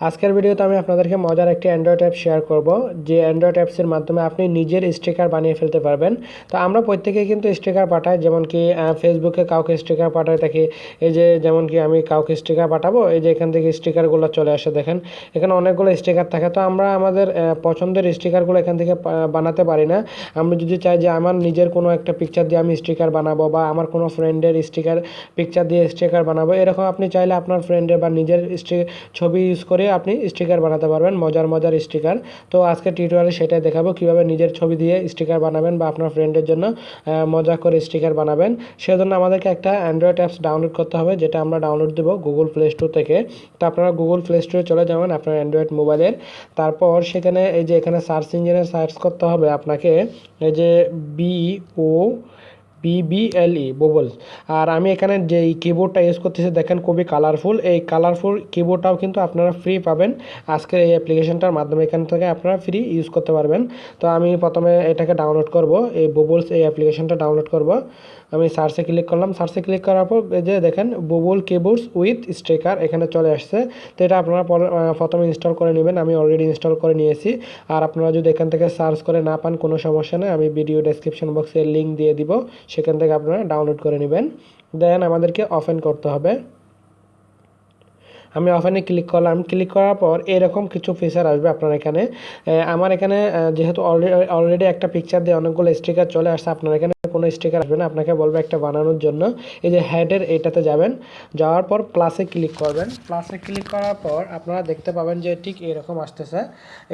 আজকের ভিডিওতে আমি আপনাদেরকে মজার একটি অ্যান্ড্রয়েড অ্যাপ শেয়ার করব, যে অ্যান্ড্রয়েড অ্যাপসের মাধ্যমে আপনি নিজের স্টিকার বানিয়ে ফেলতে পারবেন। তো আমরা প্রত্যেকে কিন্তু স্টিকার পাঠাই, যেমন কি ফেসবুকে কাউকে স্টিকার পাঠাই থাকি, এই যে যেমন কি আমি কাউকে স্টিকার পাঠাবো, এই যে এখান থেকে স্টিকারগুলো চলে আসে, দেখেন। এখানে অনেকগুলো স্টিকার থাকে, তো আমরা আমাদের পছন্দের স্টিকারগুলো এখান থেকে বানাতে পারি না। আমরা যদি চাই যে আমার নিজের কোনো একটা পিকচার দিয়ে আমি স্টিকার বানাবো, বা আমার কোনো ফ্রেন্ডের স্টিকার পিকচার দিয়ে স্টিকার বানাবো, এরকম আপনি চাইলে আপনার ফ্রেন্ডের বা নিজের ছবি ইউজ করে আপনি স্টিকার বানাতে পারবেন, মজার মজার স্টিকার তো আজকে টিউটোরিয়ালে সেটাই দেখাবো, কীভাবে নিজের ছবি দিয়ে স্টিকার বানাবেন বা আপনার ফ্রেন্ডের জন্য মজা করে স্টিকার বানাবেন। সেজন্য আমাদেরকে একটা অ্যান্ড্রয়েড অ্যাপস ডাউনলোড করতে হবে, যেটা আমরা ডাউনলোড দেবো গুগল প্লে স্টোর থেকে। তো আপনারা গুগল প্লে স্টোরে চলে যাবেন আপনার অ্যান্ড্রয়েড মোবাইলের তারপর সেখানে এই যে এখানে সার্চ ইঞ্জিনে সার্চ করতে হবে আপনাকে, এই যে বি ও বিবিএলই বোবল আর আমি এখানে যে কিবোর্ডটা ইউজ করতেছি, দেখেন খুবই কালারফুল এই কালারফুল কিবোর্ডটাও কিন্তু আপনারা ফ্রি পাবেন। আজকের এই অ্যাপ্লিকেশনটার মাধ্যমে এখান থেকে আপনারা ফ্রি ইউজ করতে পারবেন। তো আমি প্রথমে এটাকে ডাউনলোড করব, এই বোবলস এই অ্যাপ্লিকেশনটা ডাউনলোড করব। আমি সার্চে ক্লিক করলাম। সার্চে ক্লিক করার পর যে দেখেন বুবল কিবোর্ডস উইথ স্টিকার এখানে চলে আসছে। তো এটা আপনারা প্রথমে ইনস্টল করে নেবেন। আমি অলরেডি ইনস্টল করে নিয়েছি। আর আপনারা যদি এখান থেকে সার্চ করে না পান, কোনো সমস্যা নেই। আমি ভিডিও ডেসক্রিপশন বক্সে লিঙ্ক দিয়ে দিব। সেখান থেকে আপনারা ডাউনলোড করে নেবেন। দেন আমাদেরকে ওপেন করতে হবে। আমি ওখানে ক্লিক করলাম। ক্লিক করার পর এরকম কিছু ফিচার আসবে আপনার এখানে। আমার এখানে যেহেতু অলরেডি একটা পিকচার দিয়ে অনেকগুলো স্টিকার চলে আসছে, আপনার এখানে কোনো স্টিকার আসবে না। আপনাকে বলবে একটা বানানোর জন্য। এই যে হেডের এটাতে যাবেন। যাওয়ার পর প্লাসে ক্লিক করবেন। প্লাসে ক্লিক করার পর আপনারা দেখতে পাবেন যে ঠিক এরকম আসতেছে।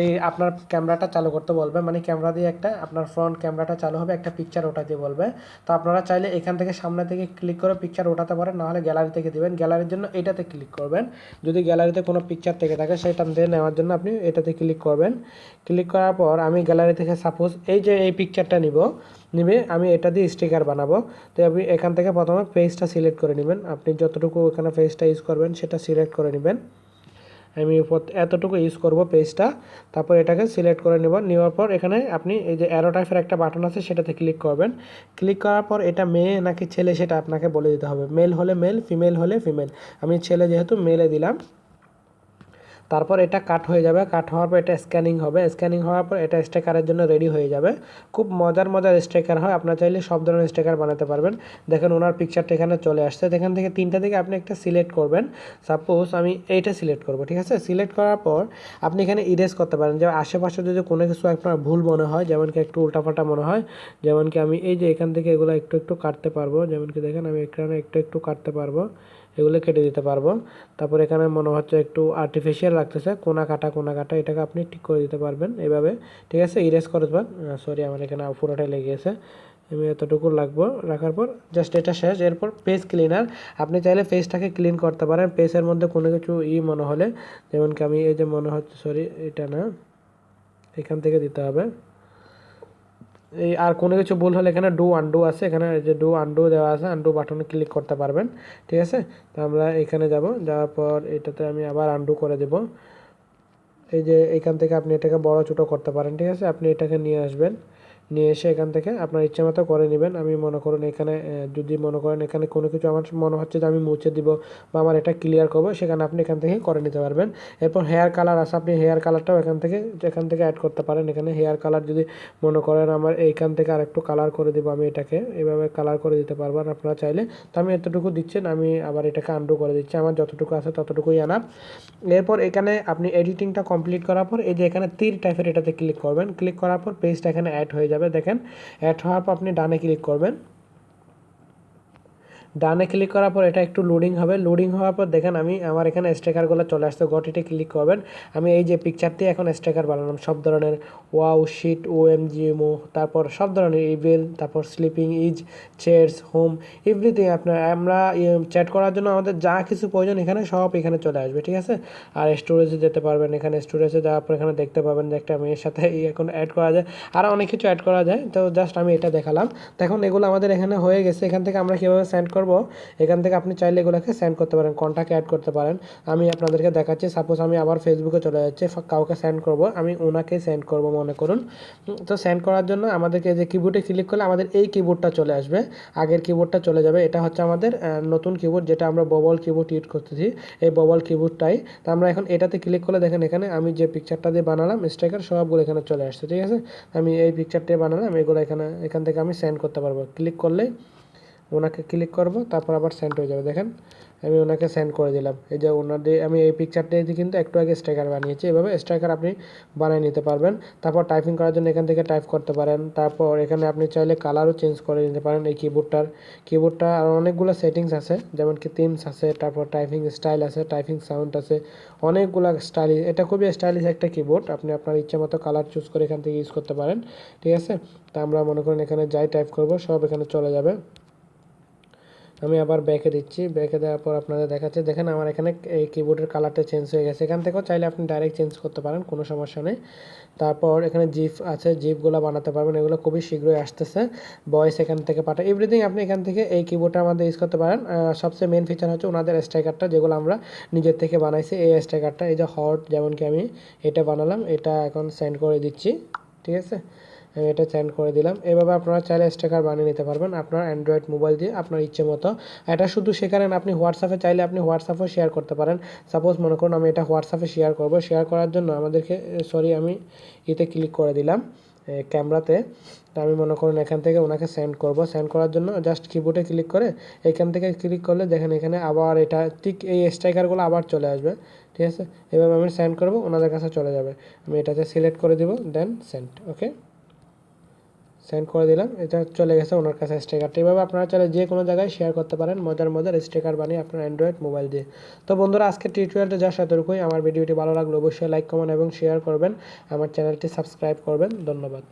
এই আপনার ক্যামেরাটা চালু করতে বলবে। মানে ক্যামেরা দিয়ে একটা, আপনার ফ্রন্ট ক্যামেরাটা চালু হবে, একটা পিকচার ওঠাতে বলবে। তো আপনারা চাইলে এখান থেকে সামনে থেকে ক্লিক করে পিকচার ওঠাতে পারেন, নাহলে গ্যালারি থেকে দিবেন। গ্যালারির জন্য এটাতে ক্লিক করবেন। যদি গ্যালারিতে কোনো পিকচার থেকে থাকে, সেটা দিয়ে নেওয়ার জন্য আপনি এটাতে ক্লিক করবেন। ক্লিক করার পর আমি গ্যালারি থেকে সাপোজ এই যে এই পিকচারটা নিব, নিবে, আমি এটা দিয়ে স্টিকার বানাবো। তো আপনি এখান থেকে প্রথমে পেজটা সিলেক্ট করে নেবেন। আপনি যতটুকু এখানে পেজটা ইউজ করবেন, সেটা সিলেক্ট করে নেবেন। আমি এতটুকু ইউজ করব পেজটা তারপর এটাকে সিলেক্ট করে নেব। নেওয়ার পর এখানে আপনি এই যে অ্যারো টাইপের একটা বাটন আছে, সেটাতে ক্লিক করবেন। ক্লিক করার পর এটা মেয়ে নাকি ছেলে সেটা আপনাকে বলে দিতে হবে। মেল হলে মেল ফিমেল হলে ফিমেল আমি ছেলে যেহেতু মেলে দিলাম। তারপর এটা কাট হয়ে যাবে। কাট হওয়ার পর এটা স্ক্যানিং হবে। স্ক্যানিং হওয়ার পর এটা স্টেকারের জন্য রেডি হয়ে যাবে। খুব মজার মজার স্টেকার হয়। আপনার চাইলে সব ধরনের স্টেকার বানাতে পারবেন। দেখেন ওনার পিকচারটা এখানে চলে আসছে। এখান থেকে তিনটা থেকে আপনি একটা সিলেক্ট করবেন। সাপোজ আমি এইটা সিলেক্ট করব, ঠিক আছে? সিলেক্ট করার পর আপনি এখানে ইরেজ করতে পারেন। যে আশেপাশে যদি কোনো কিছু আপনার ভুল মনে হয়, যেমন কি একটু উল্টাপাল্টা মনে হয়, যেমন কি আমি এই যে এখান থেকে এগুলো একটু একটু কাটতে পারব। যেমন কি দেখেন আমি এখানে একটু একটু কাটতে পারব। এগুলো কেটে দিতে পারব। তারপর এখানে মনে হচ্ছে একটু আর্টিফিশিয়াল লাগতেছে, কোনা কাটা কোনা কাটা, এটাকে আপনি ঠিক করে দিতে পারবেন এইভাবে ঠিক আছে? ইরেজ করে দেবেন। সরি আমার এখানে পুরোটাই লেগে গেছে। আমি এতটুকু লাগবো রাখার পর। জাস্ট এটা শেষ। এরপর পেজ ক্লিনার আপনি চাইলে পেজটাকে ক্লিন করতে পারেন। পেজের মধ্যে কোনো কিছু ই মনে হলে যেমন কি আমি এই যে মনে হচ্ছে সরি এটা না, এখান থেকে দিতে হবে। এই আর কোনো কিছু ভুল হলে এখানে ডু আন্ডু আছে। এখানে যে ডু আন্ডু দেওয়া আছে। আন্ডু বাটনে ক্লিক করতে পারবেন। ঠিক আছে? তো আমরা এখানে যাব। যাওয়ার পর এটাতে আমি আবার আন্ডু করে দেব। এই যে এখান থেকে আপনি এটাকে বড় ছোটো করতে পারেন। ঠিক আছে? আপনি এটাকে নিয়ে আসবেন। নিয়ে এসে এখান থেকে আপনার ইচ্ছে মতো করে নেবেন। আমি মনে করুন এখানে যদি মনে করেন এখানে কোনো কিছু আমার মনে হচ্ছে যে আমি মুছে দিব বা আমার এটা ক্লিয়ার করব, সেখানে আপনি এখান থেকে করে নিতে পারবেন। এরপর হেয়ার কালার আছে, আপনি হেয়ার কালারটাও এখান থেকে এখান থেকে অ্যাড করতে পারেন। এখানে হেয়ার কালার যদি মনে করেন আমার এইখান থেকে আরেকটু কালার করে দিব আমি এটাকে, এভাবে কালার করে দিতে পারবেন আপনারা চাইলে, তো আমি এতটুকু দিচ্ছেন, আমি আবার এটাকে আন্ডু করে দিচ্ছি। আমার যতটুকু আছে ততটুকুই আনার। এরপর এখানে আপনি এডিটিংটা কমপ্লিট করার পর, এই যে এখানে তীর টাইপের এটাতে ক্লিক করবেন। ক্লিক করার পর পেজটা এখানে অ্যাড হয়ে যাবে। দেখেন। অ্যাড পর আপনি ডানে ক্লিক করবেন। ডানে ক্লিক করার পর এটা একটু লোডিং হবে। লোডিং হওয়ার পর দেখেন আমি আমার এখানে স্টেকারগুলো চলে আসছে। গটিতে ক্লিক করবেন। আমি এই যে পিকচারটি এখন স্টেকার বানালাম। সব ধরনের ওয়াও শিট ও এম জিএমও তারপর সব ধরনের ইভেল তারপর sleeping is chairs home everything আপনার, আমরা চ্যাট করার জন্য আমাদের যা কিছু প্রয়োজন এখানে সব এখানে চলে আসবে, ঠিক আছে? আর স্টোরেজে যেতে পারবেন। এখানে স্টোরেজে যাওয়ার পর এখানে দেখতে পাবেন যে একটা মেয়ের সাথে এখন অ্যাড করা যায়। আরও অনেক কিছু অ্যাড করা যায়। তো জাস্ট আমি এটা দেখালাম। তো এখন এগুলো আমাদের এখানে হয়ে গেছে। এখান থেকে আমরা কীভাবে সেন্ড করব। এখান থেকে আপনি চাইলে এগুলোকে সেন্ড করতে পারেন কন্ট্যাক্ট অ্যাড করতে পারেন। আমি আপনাদেরকে দেখাচ্ছি সাপোজ আমি আবার ফেসবুকে চলে যাচ্ছি কাউকে সেন্ড করব, আমি ওনাকে সেন্ড করব মনে করুন। তো সেন্ড করার জন্য আমাদেরকে যে কিবোর্ডে ক্লিক করলে আমাদের এই কিবোর্ডটা চলে আসবে, আগের কিবোর্ডটা চলে যাবে। এটা হচ্ছে আমাদের নতুন কিবোর্ড যেটা আমরা ববল কিবোর্ড ইউজ করতেছি, এই ববল কিবোর্ডটাই তো আমরা এখন এটাতে ক্লিক করলে দেখেন এখানে আমি যে পিকচারটা দিয়ে বানালাম স্ট্রাইকার সবগুলো এখানে চলে আসছে, ঠিক আছে? আমি এই পিকচারটা বানালাম, এগুলো এখানে, এখান থেকে আমি সেন্ড করতে পারব। ক্লিক করলে ওনাকে ক্লিক করব, তারপর আবার সেন্ড হয়ে যাবে। দেখেন, আমি ওনাকে সেন্ড করে দিলাম। এই যে ওনার দিয়ে আমি এই পিকচারটা দিয়ে কিন্তু একটু আগে স্ট্রাইকার বানিয়েছি। এভাবে স্ট্রাইকার আপনি বানিয়ে নিতে পারবেন। তারপর টাইপিং করার জন্য এখান থেকে টাইপ করতে পারেন। তারপর এখানে আপনি চাইলে কালারও চেঞ্জ করে নিতে পারেন এই কিবোর্ডটার কিবোর্ডটা আর অনেকগুলো সেটিংস আছে, যেমন কি থিমস আছে, তারপর টাইপিং স্টাইল আছে টাইপিং সাউন্ড আছে, অনেকগুলো স্টাইল এটা খুবই স্টাইলিশ একটা কিবোর্ড আপনি আপনার ইচ্ছে মতো কালার চুজ করে এখান থেকে ইউজ করতে পারেন। ঠিক আছে? তা আমরা মনে করেন এখানে যাই টাইপ করব, সব এখানে চলে যাবে। আমি আবার ব্যাকে দিচ্ছি। ব্যাকে দেওয়ার পর আপনাদের দেখাচ্ছে। দেখেন আমার এখানে এই কিবোর্ডের কালারটা চেঞ্জ হয়ে গেছে। এখান থেকেও চাইলে আপনি ডাইরেক্ট চেঞ্জ করতে পারেন, কোনো সমস্যা নেই। তারপর এখানে জিপ আছে জিপগুলো বানাতে পারবেন। এগুলো খুবই শীঘ্রই আসতেছে। ভয়েস এখান থেকে পাঠায় এভরিথিং আপনি এখান থেকে এই কিবোর্ডটা আমাদের ইউজ করতে পারেন। সবচেয়ে মেন ফিচার হচ্ছে ওনাদের স্ট্রাইকারটা যেগুলো আমরা নিজের থেকে বানাইছি। এই স্ট্রাইকারটা এই যে হট যেমন কি আমি এটা বানালাম, এটা এখন সেন্ড করে দিচ্ছি। ঠিক আছে? আমি এটা সেন্ড করে দিলাম। এভাবে আপনারা চাইলে স্টিকার বানিয়ে নিতে পারবেন আপনার অ্যান্ড্রয়েড মোবাইল দিয়ে আপনার ইচ্ছে মতো। এটা শুধু সেখানে না, আপনি হোয়াটসঅ্যাপে চাইলে আপনি হোয়াটসঅ্যাপেও শেয়ার করতে পারেন। সাপোজ মনে করুন আমি এটা হোয়াটসঅ্যাপে শেয়ার করব। শেয়ার করার জন্য আমাদেরকে সরি আমি এতে ক্লিক করে দিলাম ক্যামেরাতে তা। আমি মনে করুন এখান থেকে ওনাকে সেন্ড করব। সেন্ড করার জন্য জাস্ট কিবোর্ডে ক্লিক করে এখান থেকে ক্লিক করলে দেখেন এখানে আবার এটা ঠিক এই স্ট্রাইকারগুলো আবার চলে আসবে। ঠিক আছে? এভাবে আমি সেন্ড করব ওনাদের কাছে চলে যাবে। আমি এটাতে সিলেক্ট করে দিব দেন সেন্ড ওকে সেন্ড করে দিলাম, এটা চলে গেছে ওনার কাছে স্টিকারটা এভাবে আপনারা চাইলে যে কোনো জায়গায় শেয়ার করতে পারেন, মজার মজার স্টিকার বানিয়ে আপনার অ্যান্ড্রয়েড মোবাইল দিয়ে। তো বন্ধুরা আজকে টিউটোরিয়ালটা যা সতর্কই আমার ভিডিওটি ভালো লাগল অবশ্যই লাইক কমেন্ট এবং শেয়ার করবেন। আমার চ্যানেলটি সাবস্ক্রাইব করবেন। ধন্যবাদ।